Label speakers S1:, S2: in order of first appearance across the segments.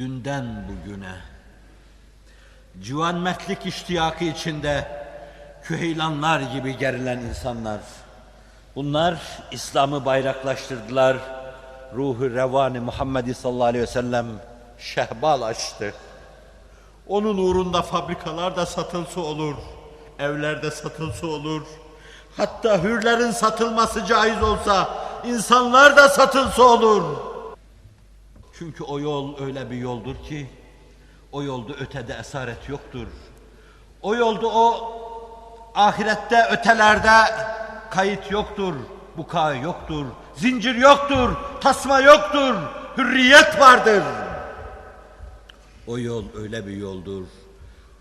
S1: dünden bugüne civan mertlik iştiyakı içinde küheylanlar gibi gerilen insanlar. Bunlar İslam'ı bayraklaştırdılar. Ruhu revani Muhammedi sallallahu aleyhi ve sellem şehbal açtı. Onun uğrunda fabrikalar da satılsa olur, evlerde satılsa olur. Hatta hürlerin satılması caiz olsa insanlar da satılsa olur. Çünkü o yol öyle bir yoldur ki o yolda ötede esaret yoktur. O yolda o ahirette ötelerde kayıt yoktur. Buka yoktur. Zincir yoktur. Tasma yoktur. Hürriyet vardır. O yol öyle bir yoldur.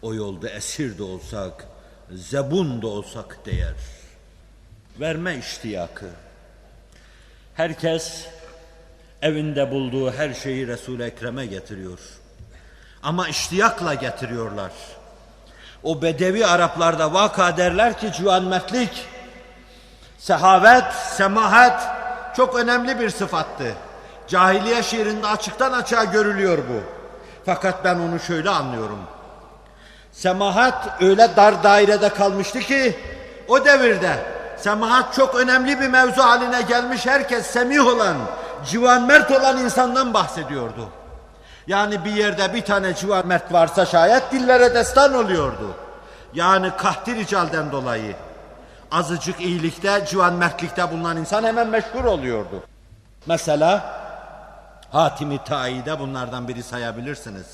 S1: O yolda esir de olsak, zebun da olsak değer. Verme iştiyakı. Herkes evinde bulduğu her şeyi Resul-i Ekrem'e getiriyor. Ama iştiyakla getiriyorlar. O bedevi Araplarda vaka derler ki mertlik, sehavet, semahat çok önemli bir sıfattı. Cahiliye şiirinde açıktan açığa görülüyor bu. Fakat ben onu şöyle anlıyorum. Semahat öyle dar dairede kalmıştı ki o devirde semahat çok önemli bir mevzu haline gelmiş herkes semih olan, civan mert olan insandan bahsediyordu. Yani bir yerde bir tane civan mert varsa şayet dillere destan oluyordu. Yani kahtir icalden dolayı azıcık iyilikte, civan mertlikte bulunan insan hemen meşhur oluyordu. Mesela Hatimi Ta'i'de bunlardan biri sayabilirsiniz.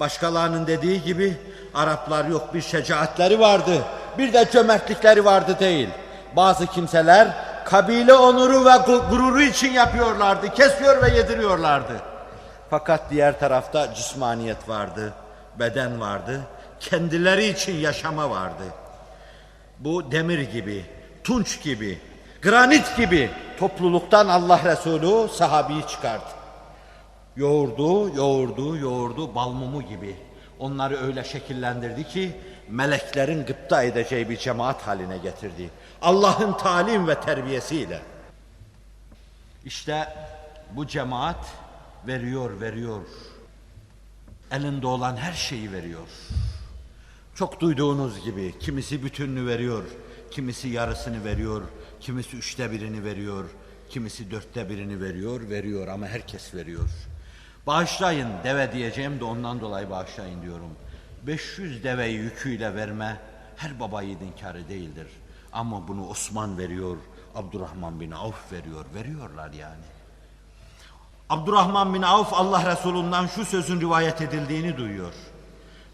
S1: Başkalarının dediği gibi Araplar yok bir şecaatleri vardı, bir de cömertlikleri vardı değil. Bazı kimseler kabile onuru ve gururu için yapıyorlardı, kesiyor ve yediriyorlardı. Fakat diğer tarafta cismaniyet vardı, beden vardı, kendileri için yaşama vardı. Bu demir gibi, tunç gibi, granit gibi topluluktan Allah Resulü sahabeyi çıkardı. Yoğurdu, yoğurdu, yoğurdu bal mumu gibi. Onları öyle şekillendirdi ki meleklerin gıpta edeceği bir cemaat haline getirdi. Allah'ın talim ve terbiyesiyle. İşte bu cemaat veriyor, veriyor. Elinde olan her şeyi veriyor. Çok duyduğunuz gibi kimisi bütününü veriyor, kimisi yarısını veriyor, kimisi üçte birini veriyor, kimisi dörtte birini veriyor, veriyor ama herkes veriyor. Bağışlayın deve diyeceğim de ondan dolayı bağışlayın diyorum. 500 deveyi yüküyle verme her baba yiğidin karı değildir. Ama bunu Osman veriyor, Abdurrahman bin Avf veriyor, veriyorlar yani. Abdurrahman bin Avf Allah Resulü'nden şu sözün rivayet edildiğini duyuyor.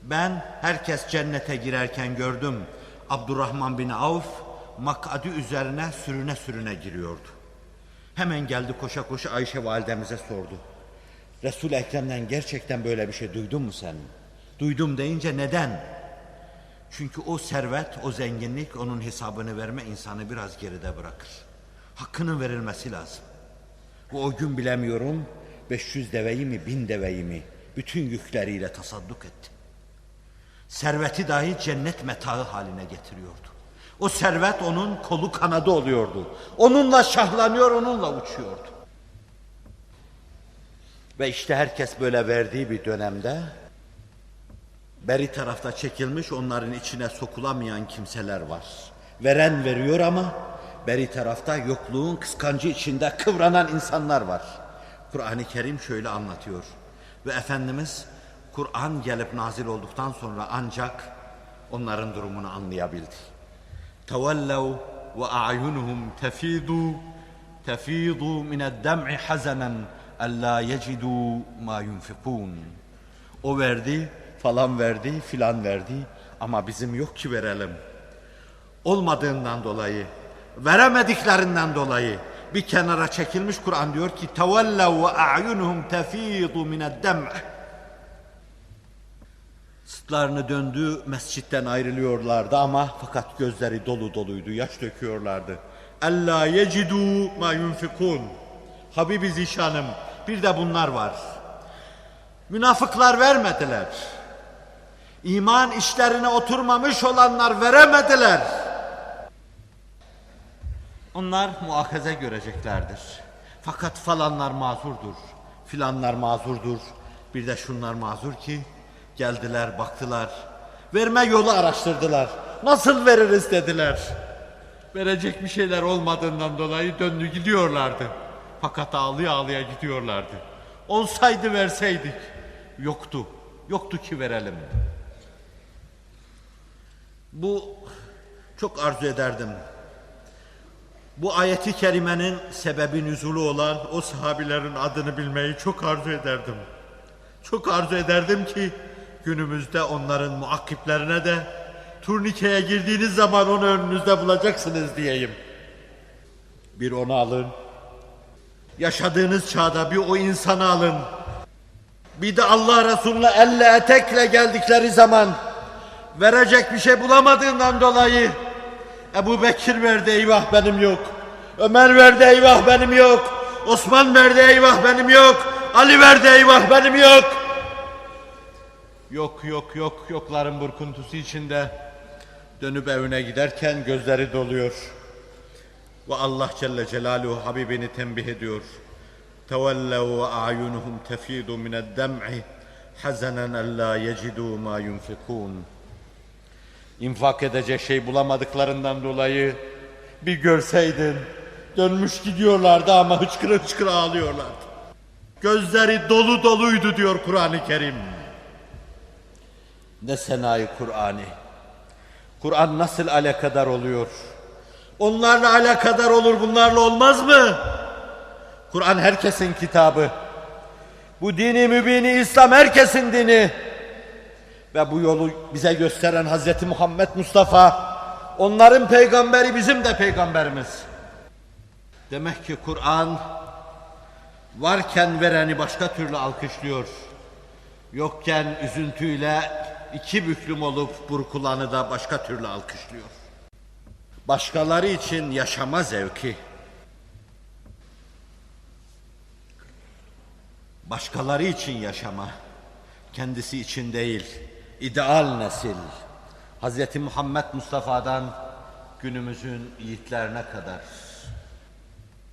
S1: Ben herkes cennete girerken gördüm. Abdurrahman bin Avf makadi üzerine sürüne sürüne giriyordu. Hemen geldi koşa koşa Ayşe validemize sordu. resul Ekrem'den gerçekten böyle bir şey duydun mu sen? Duydum deyince neden? Çünkü o servet, o zenginlik onun hesabını verme insanı biraz geride bırakır. Hakkının verilmesi lazım. Bu o gün bilemiyorum 500 deveyi mi bin deveyi mi bütün yükleriyle tasadduk etti. Serveti dahi cennet metağı haline getiriyordu. O servet onun kolu kanadı oluyordu. Onunla şahlanıyor, onunla uçuyordu. Ve işte herkes böyle verdiği bir dönemde beri tarafta çekilmiş onların içine sokulamayan kimseler var. Veren veriyor ama beri tarafta yokluğun kıskancı içinde kıvranan insanlar var. Kur'an-ı Kerim şöyle anlatıyor. Ve Efendimiz Kur'an gelip nazil olduktan sonra ancak onların durumunu anlayabildi. Tevellev ve a'yunuhum tefidu tefidu mined-dem'i hazanen alla yecidu ma yunfikun. O verdi, falan verdi, filan verdi ama bizim yok ki verelim. Olmadığından dolayı, veremediklerinden dolayı bir kenara çekilmiş Kur'an diyor ki tevellev ve a'yunuhum tefidu mined-dem' Sırtlarını döndü, mescitten ayrılıyorlardı ama fakat gözleri dolu doluydu, yaş döküyorlardı. Ella yecidu ma yunfikun. Habibi Zişanım, bir de bunlar var. Münafıklar vermediler. İman işlerine oturmamış olanlar veremediler. Onlar muakaze göreceklerdir. Fakat falanlar mazurdur, filanlar mazurdur. Bir de şunlar mazur ki geldiler baktılar. Verme yolu araştırdılar. Nasıl veririz dediler. Verecek bir şeyler olmadığından dolayı döndü gidiyorlardı. Fakat ağlıya ağlıya gidiyorlardı. Olsaydı verseydik. Yoktu. Yoktu ki verelim. Bu çok arzu ederdim. Bu ayeti kerimenin sebebi nüzulu olan o sahabilerin adını bilmeyi çok arzu ederdim. Çok arzu ederdim ki günümüzde onların muakkiplerine de turnikeye girdiğiniz zaman onu önünüzde bulacaksınız diyeyim. Bir onu alın. Yaşadığınız çağda bir o insanı alın. Bir de Allah Resulü'ne elle etekle geldikleri zaman verecek bir şey bulamadığından dolayı Ebu Bekir verdi eyvah benim yok. Ömer verdi eyvah benim yok. Osman verdi eyvah benim yok. Ali verdi eyvah benim yok. Yok yok yok yokların burkuntusu içinde dönüp evine giderken gözleri doluyor. Ve Allah Celle Celaluhu Habibini tembih ediyor. Tevellev ve a'yunuhum tefidu mined dem'i hazanen alla yecidu ma yunfikun. İnfak edecek şey bulamadıklarından dolayı bir görseydin dönmüş gidiyorlardı ama hıçkıra hıçkıra ağlıyorlardı. Gözleri dolu doluydu diyor Kur'an-ı Kerim. Ne senayi Kur'an'ı. Kur'an nasıl alakadar oluyor? Onlarla alakadar olur bunlarla olmaz mı? Kur'an herkesin kitabı. Bu dini mübini İslam herkesin dini. Ve bu yolu bize gösteren Hazreti Muhammed Mustafa, onların peygamberi bizim de peygamberimiz. Demek ki Kur'an varken vereni başka türlü alkışlıyor. Yokken üzüntüyle iki büklüm olup burkulanı da başka türlü alkışlıyor. Başkaları için yaşama zevki, başkaları için yaşama, kendisi için değil, ideal nesil, Hz. Muhammed Mustafa'dan günümüzün yiğitlerine kadar